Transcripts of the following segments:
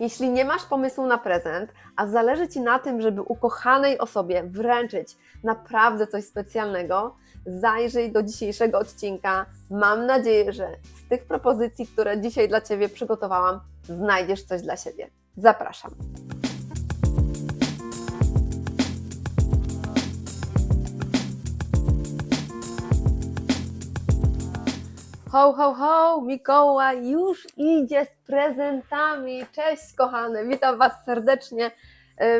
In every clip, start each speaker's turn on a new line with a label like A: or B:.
A: Jeśli nie masz pomysłu na prezent, a zależy Ci na tym, żeby ukochanej osobie wręczyć naprawdę coś specjalnego, zajrzyj do dzisiejszego odcinka. Mam nadzieję, że z tych propozycji, które dzisiaj dla Ciebie przygotowałam, znajdziesz coś dla siebie. Zapraszam. Ho, ho, ho, Mikołaj już idzie z prezentami. Cześć kochane, witam Was serdecznie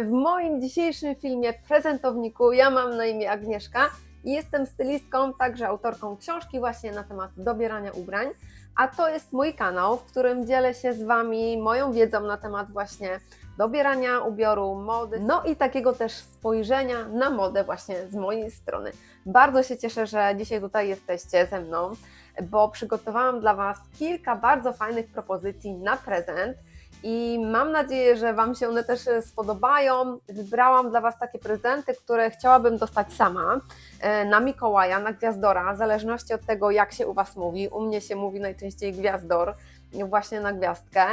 A: w moim dzisiejszym filmie prezentowniku. Ja mam na imię Agnieszka i jestem stylistką, także autorką książki właśnie na temat dobierania ubrań. A to jest mój kanał, w którym dzielę się z Wami moją wiedzą na temat właśnie dobierania ubioru, mody, no i takiego też spojrzenia na modę właśnie z mojej strony. Bardzo się cieszę, że dzisiaj tutaj jesteście ze mną bo przygotowałam dla Was kilka bardzo fajnych propozycji na prezent i mam nadzieję, że Wam się one też spodobają. Wybrałam dla Was takie prezenty, które chciałabym dostać sama e, na Mikołaja, na Gwiazdora, w zależności od tego, jak się u Was mówi. U mnie się mówi najczęściej Gwiazdor, właśnie na gwiazdkę,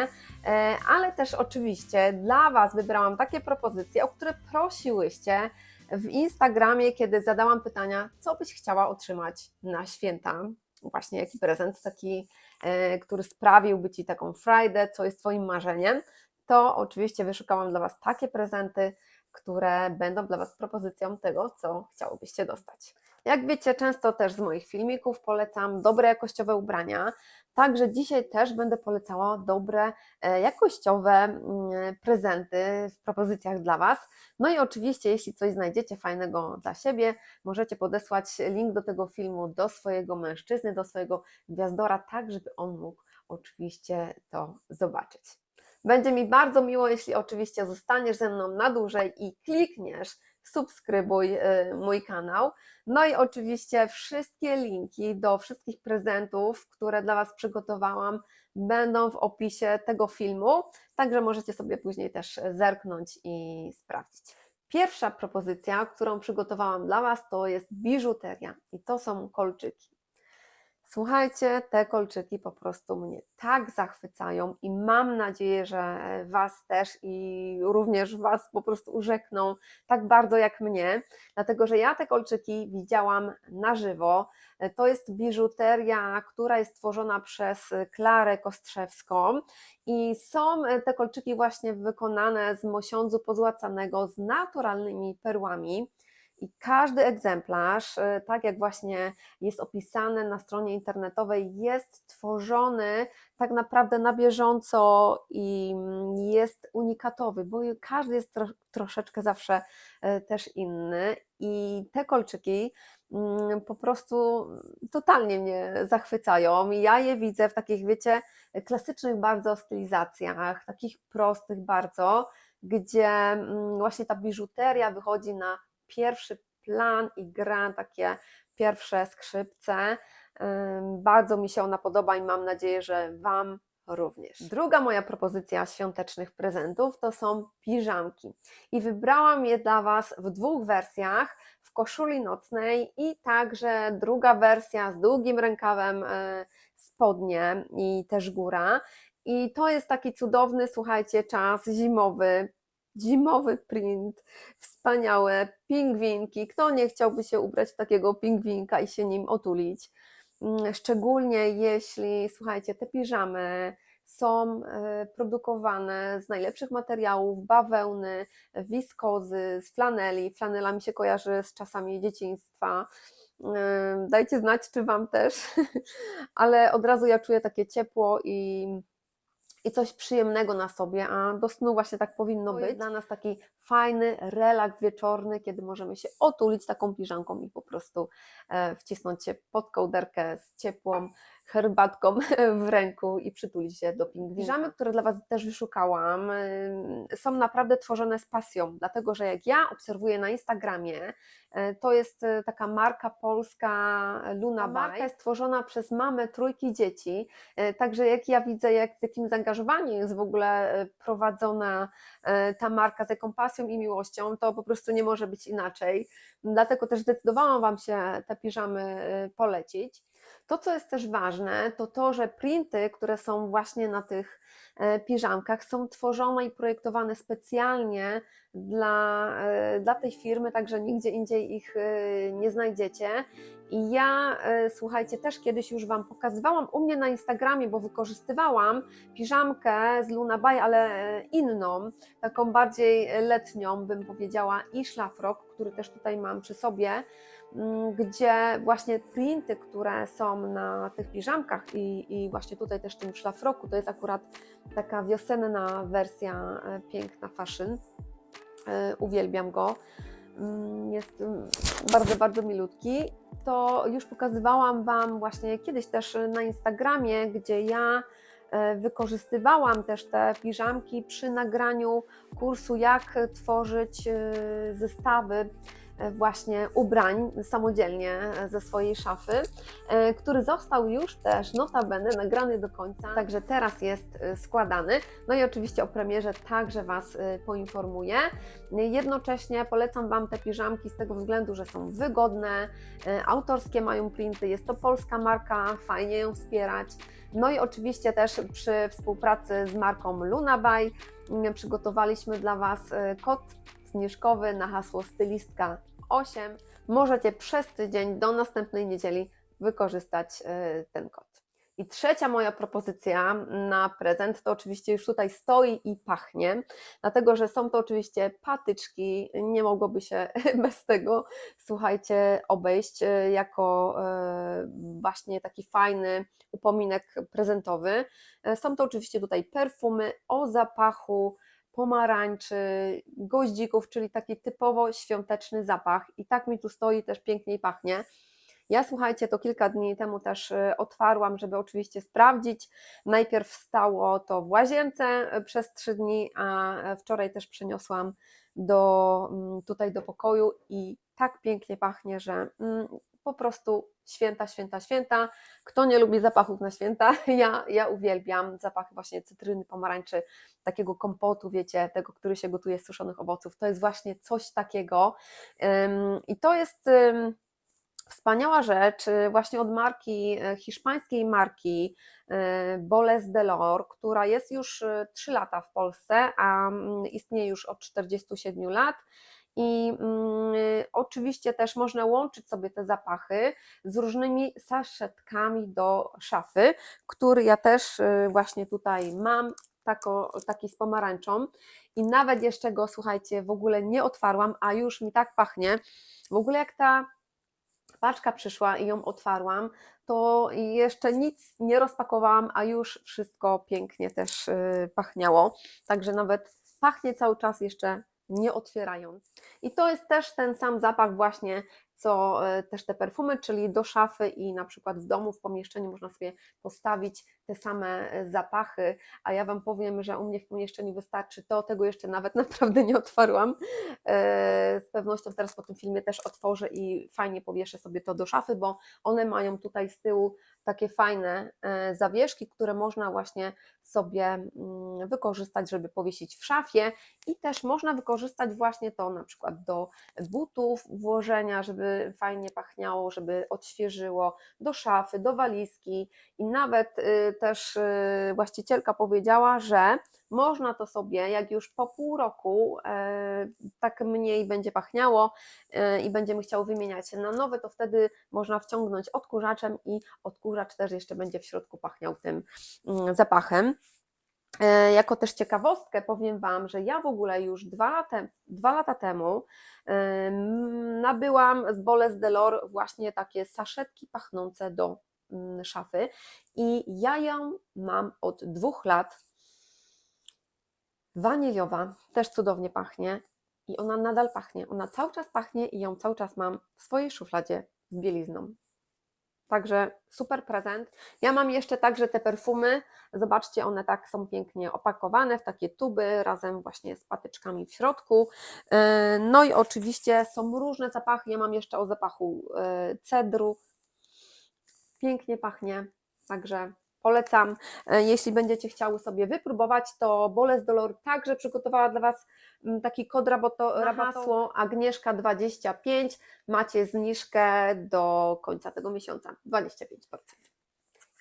A: e, ale też oczywiście dla Was wybrałam takie propozycje, o które prosiłyście w Instagramie, kiedy zadałam pytania, co byś chciała otrzymać na święta właśnie jaki prezent taki, e, który sprawiłby Ci taką frajdę, co jest Twoim marzeniem, to oczywiście wyszukałam dla Was takie prezenty, które będą dla Was propozycją tego, co chciałobyście dostać. Jak wiecie, często też z moich filmików polecam dobre jakościowe ubrania, także dzisiaj też będę polecała dobre e, jakościowe mm, prezenty w propozycjach dla Was. No i oczywiście, jeśli coś znajdziecie fajnego dla siebie, możecie podesłać link do tego filmu do swojego mężczyzny, do swojego gwiazdora, tak żeby on mógł oczywiście to zobaczyć. Będzie mi bardzo miło, jeśli oczywiście zostaniesz ze mną na dłużej i klikniesz subskrybuj y, mój kanał. No i oczywiście wszystkie linki do wszystkich prezentów, które dla Was przygotowałam, będą w opisie tego filmu, także możecie sobie później też zerknąć i sprawdzić. Pierwsza propozycja, którą przygotowałam dla Was, to jest biżuteria i to są kolczyki. Słuchajcie, te kolczyki po prostu mnie tak zachwycają i mam nadzieję, że Was też i również Was po prostu urzekną tak bardzo jak mnie, dlatego że ja te kolczyki widziałam na żywo. To jest biżuteria, która jest tworzona przez Klarę Kostrzewską i są te kolczyki właśnie wykonane z mosiądzu pozłacanego z naturalnymi perłami. I każdy egzemplarz, y, tak jak właśnie jest opisane na stronie internetowej, jest tworzony tak naprawdę na bieżąco i mm, jest unikatowy, bo każdy jest tro, troszeczkę zawsze y, też inny. I te kolczyki mm, po prostu totalnie mnie zachwycają. Ja je widzę w takich, wiecie, klasycznych bardzo stylizacjach, takich prostych bardzo, gdzie mm, właśnie ta biżuteria wychodzi na pierwszy plan i gra takie pierwsze skrzypce. Bardzo mi się ona podoba i mam nadzieję, że Wam również. Druga moja propozycja świątecznych prezentów to są piżamki. I wybrałam je dla Was w dwóch wersjach, w koszuli nocnej i także druga wersja z długim rękawem e, spodnie i też góra. I to jest taki cudowny, słuchajcie, czas zimowy, zimowy print, wspaniałe pingwinki. Kto nie chciałby się ubrać w takiego pingwinka i się nim otulić? Mm, szczególnie jeśli, słuchajcie, te piżamy są e, produkowane z najlepszych materiałów, bawełny, wiskozy, z flaneli. Flanela mi się kojarzy z czasami dzieciństwa. Dajcie znać, czy Wam też, ale od razu ja czuję takie ciepło i i coś przyjemnego na sobie, a do snu właśnie tak powinno być. Dla nas taki fajny relaks wieczorny, kiedy możemy się otulić taką piżanką i po prostu e, wcisnąć się pod kołderkę z ciepłą herbatką w ręku i przytulić się do pingwina. Piżamy, które dla Was też wyszukałam, są naprawdę tworzone z pasją, dlatego że jak ja obserwuję na Instagramie, e, to jest e, taka marka polska Luna Ta marka jest tworzona przez mamę trójki dzieci, także jak ja widzę, jak, z jakim zaangażowaniem jest w ogóle prowadzona ta marka, z jaką pasją i miłością, to po prostu nie może być inaczej. Dlatego też zdecydowałam Wam się te piżamy polecić. To, co jest też ważne, to to, że printy, które są właśnie na tych e, piżamkach, są tworzone i projektowane specjalnie dla, e, dla tej firmy, także nigdzie indziej ich e, nie znajdziecie. I ja, słuchajcie, też kiedyś już Wam pokazywałam u mnie na Instagramie, bo wykorzystywałam piżamkę z Luna Bay, ale inną, taką bardziej letnią, bym powiedziała, i szlafrok, który też tutaj mam przy sobie, gdzie właśnie printy, które są na tych piżamkach i, i właśnie tutaj też tym szlafroku, to jest akurat taka wiosenna wersja, e, piękna fashion, E, uwielbiam go, Mm, jest mm, bardzo, bardzo milutki. To już pokazywałam Wam właśnie kiedyś też na Instagramie, gdzie ja e, wykorzystywałam też te piżamki przy nagraniu kursu, jak tworzyć zestawy właśnie ubrań samodzielnie ze swojej szafy, e, który został już też notabene nagrany do końca, także teraz jest e, składany. No i oczywiście o premierze także Was e, poinformuję. Jednocześnie polecam Wam te piżamki z tego względu, że są wygodne, e, autorskie mają printy, jest to polska marka, fajnie ją wspierać. No i oczywiście też przy współpracy z marką Lunabay mm, przygotowaliśmy dla Was e, kod zniżkowy na hasło stylistka 8. Możecie przez tydzień do następnej niedzieli wykorzystać e, ten kod. I trzecia moja propozycja na prezent to oczywiście już tutaj stoi i pachnie, dlatego że są to oczywiście patyczki, nie mogłoby się bez tego, słuchajcie, obejść e, jako e, właśnie taki fajny upominek prezentowy. Są to oczywiście tutaj perfumy o zapachu pomarańczy, goździków, czyli taki typowo świąteczny zapach. I tak mi tu stoi, też pięknie pachnie. Ja słuchajcie, to kilka dni temu też e, otwarłam, żeby oczywiście sprawdzić. Najpierw stało to w łazience e, przez trzy dni, a e, wczoraj też przeniosłam do, mm, tutaj do pokoju i tak pięknie pachnie, że mm, po prostu święta, święta, święta. Kto nie lubi zapachów na święta, ja, ja uwielbiam zapachy właśnie cytryny, pomarańczy, takiego kompotu, wiecie, tego, który się gotuje z suszonych owoców. To jest właśnie coś takiego. I to jest. Wspaniała rzecz y, właśnie od marki, e, hiszpańskiej marki e, Boles Delor, która jest już 3 lata w Polsce, a mm, istnieje już od 47 lat. I mm, oczywiście też można łączyć sobie te zapachy z różnymi saszetkami do szafy, który ja też y, właśnie tutaj mam, tako, taki z pomarańczą. I nawet jeszcze go, słuchajcie, w ogóle nie otwarłam, a już mi tak pachnie. W ogóle jak ta paczka przyszła i ją otwarłam, to jeszcze nic nie rozpakowałam, a już wszystko pięknie też y, pachniało. Także nawet pachnie cały czas jeszcze nie otwierając. I to jest też ten sam zapach właśnie, co e, też te perfumy, czyli do szafy i na przykład w domu, w pomieszczeniu można sobie postawić te same e, zapachy, a ja Wam powiem, że u mnie w pomieszczeniu wystarczy to, tego jeszcze nawet naprawdę nie otwarłam. E, Z pewnością teraz po tym filmie też otworzę i fajnie powieszę sobie to do szafy, bo one mają tutaj z tyłu takie fajne e, zawieszki, które można właśnie sobie mm, wykorzystać, żeby powiesić w szafie i też można wykorzystać właśnie to na przykład do butów włożenia, żeby fajnie pachniało, żeby odświeżyło, do szafy, do walizki. I nawet y, też y, właścicielka powiedziała, że można to sobie, jak już po pół roku e, tak mniej będzie pachniało e, i będziemy chciały wymieniać na nowe, to wtedy można wciągnąć odkurzaczem i odkurzacz też jeszcze będzie w środku pachniał tym mm, zapachem. E, Jako też ciekawostkę powiem Wam, że ja w ogóle już dwa lata, dwa lata temu em, nabyłam z Boles Delor właśnie takie saszetki pachnące do mm, szafy i ja ją mam od dwóch lat. Waniliowa, też cudownie pachnie i ona nadal pachnie. Ona cały czas pachnie i ją cały czas mam w swojej szufladzie z bielizną. Także super prezent. Ja mam jeszcze także te perfumy. Zobaczcie, one tak są pięknie opakowane w takie tuby razem właśnie z patyczkami w środku. E, No i oczywiście są różne zapachy. Ja mam jeszcze o zapachu e, cedru. Pięknie pachnie. Także Polecam, e, jeśli będziecie chciały sobie wypróbować, to Boles Dolor także przygotowała dla Was mm, taki kod hasło Agnieszka25, macie zniżkę do końca tego miesiąca, 25%.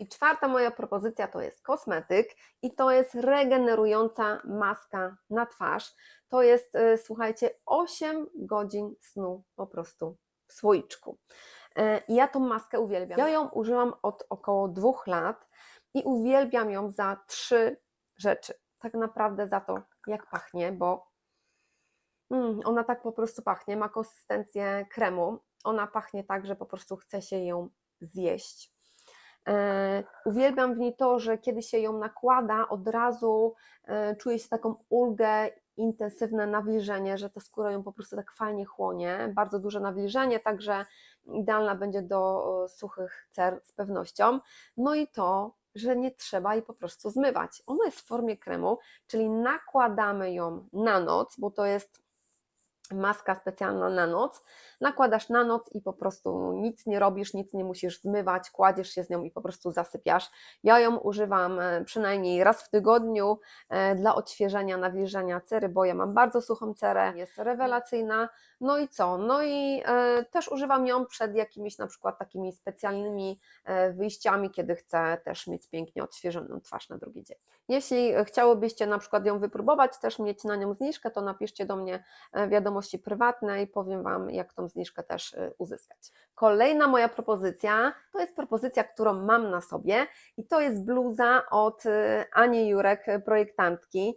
A: I czwarta moja propozycja to jest kosmetyk i to jest regenerująca maska na twarz. To jest, e, słuchajcie, 8 godzin snu po prostu w słoiczku. E, ja tą maskę uwielbiam. Ja ją użyłam od około dwóch lat i uwielbiam ją za trzy rzeczy. Tak naprawdę za to, jak pachnie, bo mm, ona tak po prostu pachnie, ma konsystencję kremu. Ona pachnie tak, że po prostu chce się ją zjeść. E, uwielbiam w niej to, że kiedy się ją nakłada, od razu e, czuje się taką ulgę, intensywne nawilżenie, że ta skóra ją po prostu tak fajnie chłonie. Bardzo duże nawilżenie, także idealna będzie do suchych cer z pewnością. No i to, że nie trzeba jej po prostu zmywać. Ona jest w formie kremu, czyli nakładamy ją na noc, bo to jest maska specjalna na noc. Nakładasz na noc i po prostu nic nie robisz, nic nie musisz zmywać, kładziesz się z nią i po prostu zasypiasz. Ja ją używam e, przynajmniej raz w tygodniu e, dla odświeżenia, nawilżania cery, bo ja mam bardzo suchą cerę, jest rewelacyjna. No i co? No i e, też używam ją przed jakimiś na przykład takimi specjalnymi wyjściami, kiedy chcę też mieć pięknie odświeżoną twarz na drugi dzień. Jeśli chciałobyście na przykład ją wypróbować, też mieć na nią zniżkę, to napiszcie do mnie e, wiadomości prywatne i powiem Wam, jak tą zniżkę też e, uzyskać. Kolejna moja propozycja to jest propozycja, którą mam na sobie i to jest bluza od e, Ani Jurek, projektantki.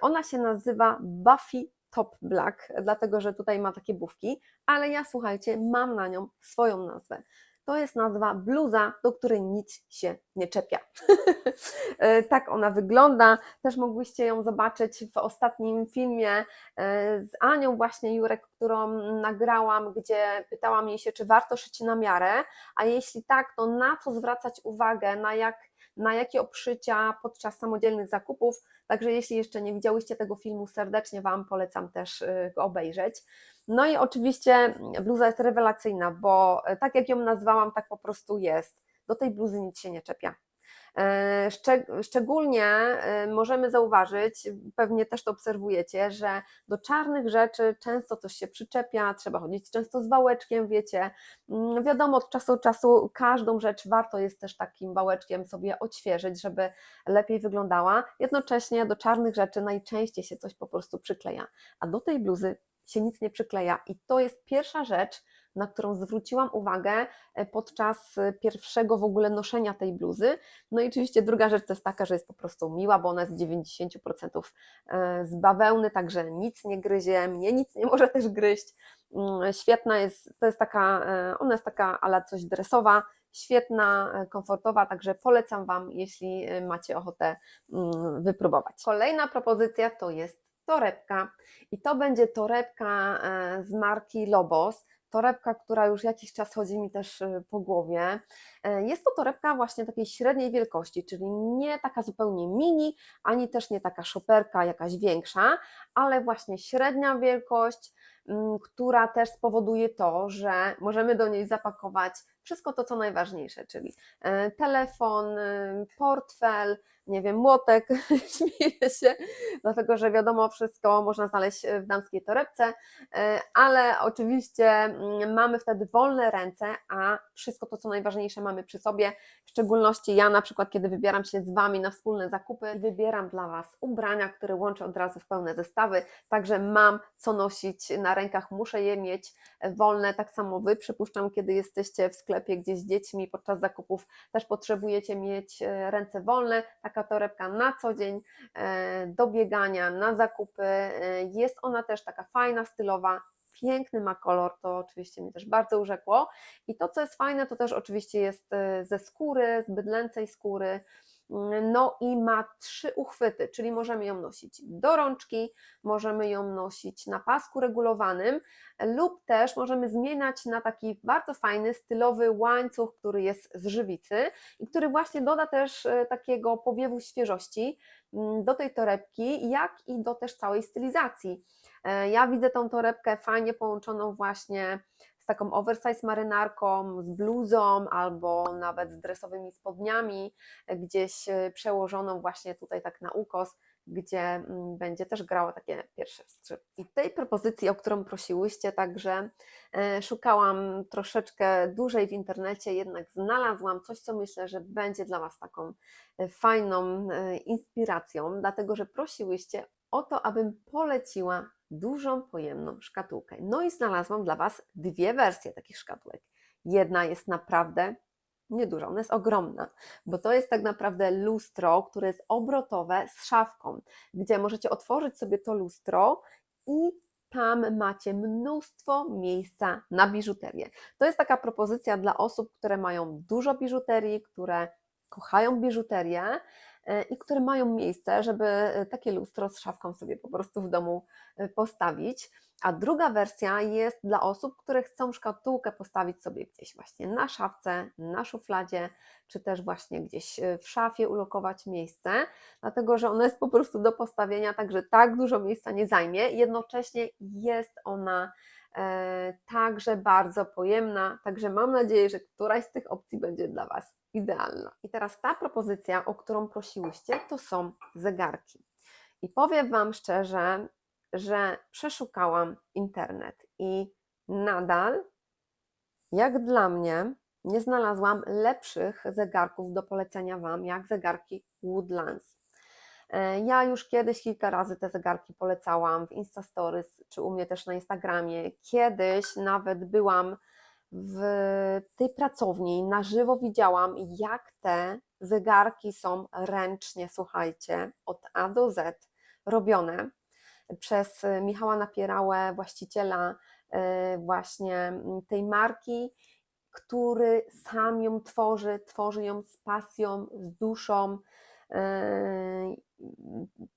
A: Ona się nazywa Buffy Top Black, dlatego że tutaj ma takie bufki, ale ja słuchajcie, mam na nią swoją nazwę. To jest nazwa bluza, do której nic się nie czepia. E, tak ona wygląda. Też mogłyście ją zobaczyć w ostatnim filmie e, z Anią właśnie Jurek, którą nagrałam, gdzie pytałam jej się, czy warto szyć na miarę, a jeśli tak, to na co zwracać uwagę, na jak na jakie obszycia podczas samodzielnych zakupów. Także jeśli jeszcze nie widziałyście tego filmu, serdecznie Wam polecam też y, go obejrzeć. No i oczywiście bluza jest rewelacyjna, bo y, tak jak ją nazwałam, tak po prostu jest. Do tej bluzy nic się nie czepia. E, szczeg- Szczególnie e, możemy zauważyć, pewnie też to obserwujecie, że do czarnych rzeczy często coś się przyczepia, trzeba chodzić często z wałeczkiem, wiecie. Mm, Wiadomo, od czasu do czasu każdą rzecz warto jest też takim wałeczkiem sobie odświeżyć, żeby lepiej wyglądała. Jednocześnie do czarnych rzeczy najczęściej się coś po prostu przykleja, a do tej bluzy się nic nie przykleja. I to jest pierwsza rzecz, na którą zwróciłam uwagę e, podczas e, pierwszego w ogóle noszenia tej bluzy. No i oczywiście druga rzecz to jest taka, że jest po prostu miła, bo ona jest z 90% e, z bawełny, także nic nie gryzie, mnie nic nie może też gryźć. Mm, Świetna jest, to jest taka, ona jest taka ale coś dresowa, świetna, komfortowa, także polecam Wam, jeśli macie ochotę mm, wypróbować. Kolejna propozycja to jest torebka i to będzie torebka z marki Lobos torebka, która już jakiś czas chodzi mi też y, po głowie. E, Jest to torebka właśnie takiej średniej wielkości, czyli nie taka zupełnie mini, ani też nie taka szoperka jakaś większa, ale właśnie średnia wielkość, która też spowoduje to, że możemy do niej zapakować wszystko to, co najważniejsze, czyli e, telefon, y, portfel, nie wiem, młotek, śmieję się, dlatego że wiadomo, wszystko można znaleźć w damskiej torebce, e, ale oczywiście mm, mamy wtedy wolne ręce, a wszystko to, co najważniejsze, mamy przy sobie. W szczególności ja, na przykład, kiedy wybieram się z Wami na wspólne zakupy, wybieram dla Was ubrania, które łączę od razu w pełne zestawy, także mam co nosić na rękach, muszę je mieć wolne. Tak samo Wy, przypuszczam, kiedy jesteście w sklepie gdzieś z dziećmi podczas zakupów, też potrzebujecie mieć e, ręce wolne. Taka torebka na co dzień e, do biegania, na zakupy. E, Jest ona też taka fajna, stylowa, piękny ma kolor, to oczywiście mnie też bardzo urzekło. I to, co jest fajne, to też oczywiście jest e, ze skóry, z bydlęcej skóry. No i ma trzy uchwyty, czyli możemy ją nosić do rączki, możemy ją nosić na pasku regulowanym lub też możemy zmieniać na taki bardzo fajny, stylowy łańcuch, który jest z żywicy i który właśnie doda też e, takiego powiewu świeżości mm, do tej torebki, jak i do też całej stylizacji. E, Ja widzę tą torebkę fajnie połączoną właśnie taką oversize marynarką, z bluzą albo nawet z dresowymi spodniami, gdzieś e, przełożoną właśnie tutaj tak na ukos, gdzie mm, będzie też grało takie pierwsze wstrzyp. I tej propozycji, o którą prosiłyście, także e, szukałam troszeczkę dłużej w internecie, jednak znalazłam coś, co myślę, że będzie dla Was taką e, fajną inspiracją, dlatego że prosiłyście o to, abym poleciła dużą, pojemną szkatułkę. No i znalazłam dla Was dwie wersje takich szkatułek. Jedna jest naprawdę nieduża, ona jest ogromna, bo to jest tak naprawdę lustro, które jest obrotowe z szafką, gdzie możecie otworzyć sobie to lustro i tam macie mnóstwo miejsca na biżuterię. To jest taka propozycja dla osób, które mają dużo biżuterii, które kochają biżuterię i które mają miejsce, żeby e, takie lustro z szafką sobie po prostu w domu e, postawić. A druga wersja jest dla osób, które chcą szkatułkę postawić sobie gdzieś właśnie na szafce, na szufladzie, czy też właśnie gdzieś w szafie ulokować miejsce, dlatego że ona jest po prostu do postawienia, także tak dużo miejsca nie zajmie. Jednocześnie jest ona e, także bardzo pojemna, także mam nadzieję, że któraś z tych opcji będzie dla Was idealna. I teraz ta propozycja, o którą prosiłyście, to są zegarki. I powiem Wam szczerze, że przeszukałam internet i nadal, jak dla mnie, nie znalazłam lepszych zegarków do polecenia Wam, jak zegarki Woodlands. E, Ja już kiedyś kilka razy te zegarki polecałam w Insta Stories, czy u mnie też na Instagramie. Kiedyś nawet byłam w tej pracowni, na żywo widziałam, jak te zegarki są ręcznie, słuchajcie, od A do Z robione przez Michała Napierałę, właściciela e, właśnie tej marki, który sam ją tworzy, tworzy ją z pasją, z duszą. E,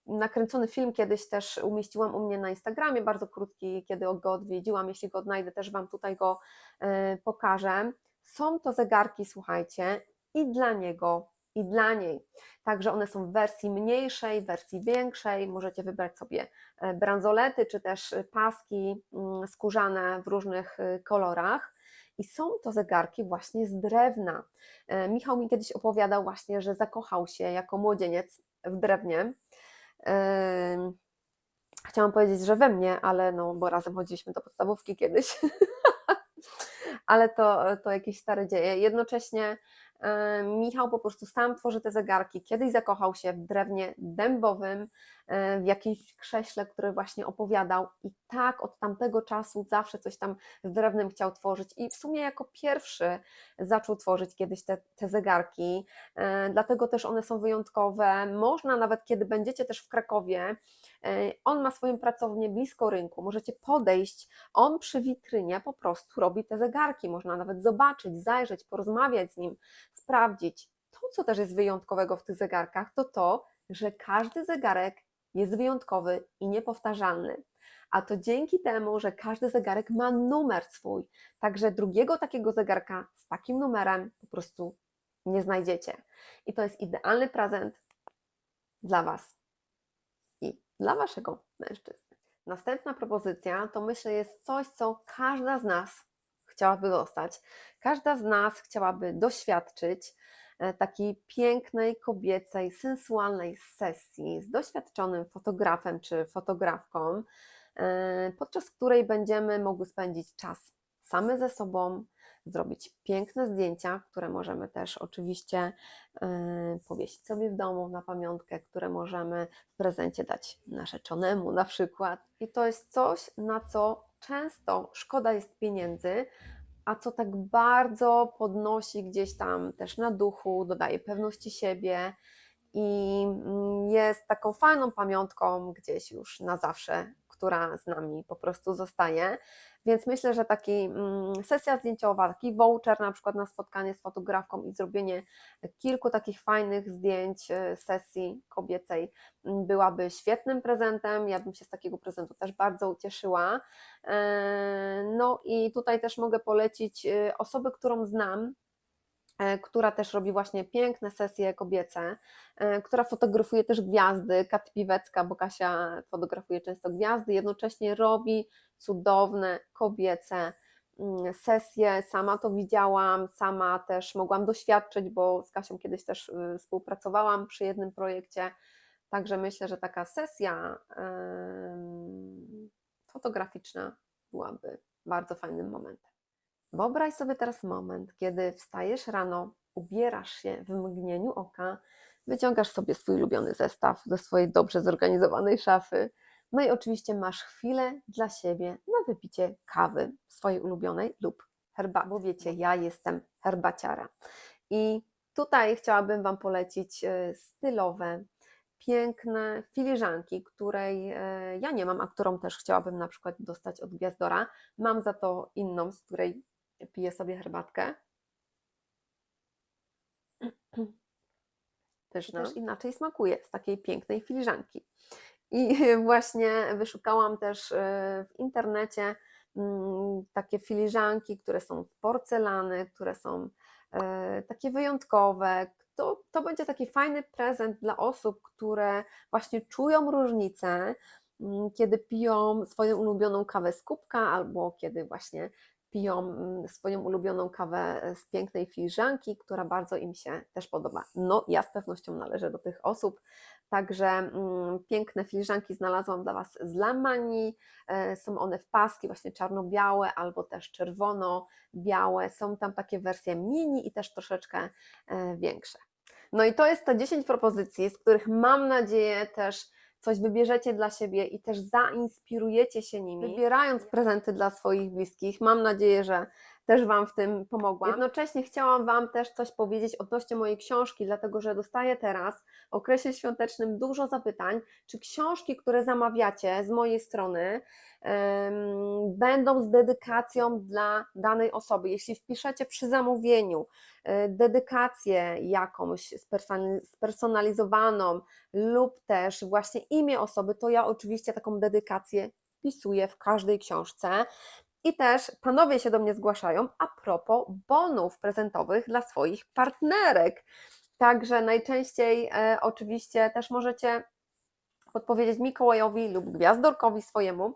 A: Nakręcony film kiedyś też umieściłam u mnie na Instagramie, bardzo krótki, kiedy go odwiedziłam. Jeśli go odnajdę, też Wam tutaj go e, pokażę. Są to zegarki, słuchajcie, i dla niego, i dla niej. Także one są w wersji mniejszej, wersji większej. Możecie wybrać sobie e, bransolety, czy też paski mm, skórzane w różnych e, kolorach. I są to zegarki właśnie z drewna. E, Michał mi kiedyś opowiadał właśnie, że zakochał się jako młodzieniec w drewnie. Ym, Chciałam powiedzieć, że we mnie, ale no, bo razem chodziliśmy do podstawówki kiedyś. ale to, to jakieś stare dzieje. Jednocześnie e, Michał po prostu sam tworzy te zegarki. Kiedyś zakochał się w drewnie dębowym, e, w jakimś krześle, który właśnie opowiadał, i tak od tamtego czasu zawsze coś tam z drewnem chciał tworzyć. I w sumie jako pierwszy zaczął tworzyć kiedyś te, te zegarki, e, dlatego też one są wyjątkowe. Można nawet, kiedy będziecie też w Krakowie, e, on ma swoją pracownię blisko rynku, możecie podejść, on przy witrynie po prostu robi te zegarki, można nawet zobaczyć, zajrzeć, porozmawiać z nim, sprawdzić. To, co też jest wyjątkowego w tych zegarkach, to to, że każdy zegarek jest wyjątkowy i niepowtarzalny. A to dzięki temu, że każdy zegarek ma numer swój. Także drugiego takiego zegarka z takim numerem po prostu nie znajdziecie. I to jest idealny prezent dla Was i dla Waszego mężczyzny. Następna propozycja to myślę jest coś, co każda z nas chciałaby dostać. Każda z nas chciałaby doświadczyć takiej pięknej, kobiecej, sensualnej sesji z doświadczonym fotografem czy fotografką, e, podczas której będziemy mogły spędzić czas same ze sobą, zrobić piękne zdjęcia, które możemy też oczywiście e, powiesić sobie w domu na pamiątkę, które możemy w prezencie dać narzeczonemu na przykład. I to jest coś, na co często szkoda jest pieniędzy, a co tak bardzo podnosi gdzieś tam też na duchu, dodaje pewności siebie i mm, jest taką fajną pamiątką gdzieś już na zawsze, która z nami po prostu zostaje. Więc myślę, że taki mm, sesja zdjęciowa, taki voucher na przykład na spotkanie z fotografką i zrobienie kilku takich fajnych zdjęć e, sesji kobiecej m, byłaby świetnym prezentem. Ja bym się z takiego prezentu też bardzo ucieszyła. E, No i tutaj też mogę polecić e, osobę, którą znam, która też robi właśnie piękne sesje kobiece, e, która fotografuje też gwiazdy, Kat Piwecka, bo Kasia fotografuje często gwiazdy, jednocześnie robi cudowne kobiece mm, sesje, sama to widziałam, sama też mogłam doświadczyć, bo z Kasią kiedyś też y, współpracowałam przy jednym projekcie. Także myślę, że taka sesja fotograficzna byłaby bardzo fajnym momentem. Wyobraź sobie teraz moment, kiedy wstajesz rano, ubierasz się w mgnieniu oka, wyciągasz sobie swój ulubiony zestaw ze swojej dobrze zorganizowanej szafy. No i oczywiście masz chwilę dla siebie na wypicie kawy swojej ulubionej lub herbaty, bo wiecie, ja jestem herbaciara. I tutaj chciałabym Wam polecić e, stylowe, piękne filiżanki, której e, ja nie mam, a którą też chciałabym na przykład dostać od Gwiazdora. Mam za to inną, z której piję sobie herbatkę. Pyszna. Też inaczej smakuje z takiej pięknej filiżanki. I właśnie wyszukałam też e, w internecie mm, takie filiżanki, które są z porcelany, które są e, takie wyjątkowe. To, to będzie taki fajny prezent dla osób, które właśnie czują różnicę, mm, kiedy piją swoją ulubioną kawę z kubka, albo kiedy właśnie piją mm, swoją ulubioną kawę z pięknej filiżanki, która bardzo im się też podoba. No, ja z pewnością należę do tych osób. Także mm, piękne filiżanki znalazłam dla Was z Lamani. E, są one w paski, właśnie czarno-białe albo też czerwono-białe. Są tam takie wersje mini i też troszeczkę e, większe. No i to jest te 10 propozycji, z których mam nadzieję też coś wybierzecie dla siebie i też zainspirujecie się nimi, wybierając prezenty dla swoich bliskich. Mam nadzieję, że też Wam w tym pomogłam. Jednocześnie chciałam Wam też coś powiedzieć odnośnie mojej książki, dlatego że dostaję teraz w okresie świątecznym dużo zapytań, czy książki, które zamawiacie z mojej strony, em, będą z dedykacją dla danej osoby. Jeśli wpiszecie przy zamówieniu e, dedykację jakąś spersonali- spersonalizowaną lub też właśnie imię osoby, to ja oczywiście taką dedykację wpisuję w każdej książce. I też panowie się do mnie zgłaszają a propos bonów prezentowych dla swoich partnerek. Także najczęściej e, oczywiście też możecie podpowiedzieć Mikołajowi lub Gwiazdorkowi swojemu,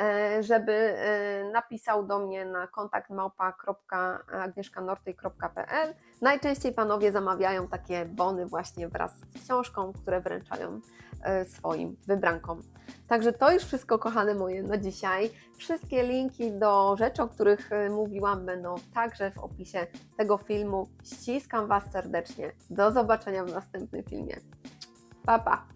A: e, żeby e, napisał do mnie na kontakt małpa.agnieszkanortej.pl. Najczęściej panowie zamawiają takie bony właśnie wraz z książką, które wręczają e, swoim wybrankom. Także to już wszystko, kochane moje, na dzisiaj. Wszystkie linki do rzeczy, o których mówiłam, będą także w opisie tego filmu. Ściskam Was serdecznie. Do zobaczenia w następnym filmie. Pa, pa!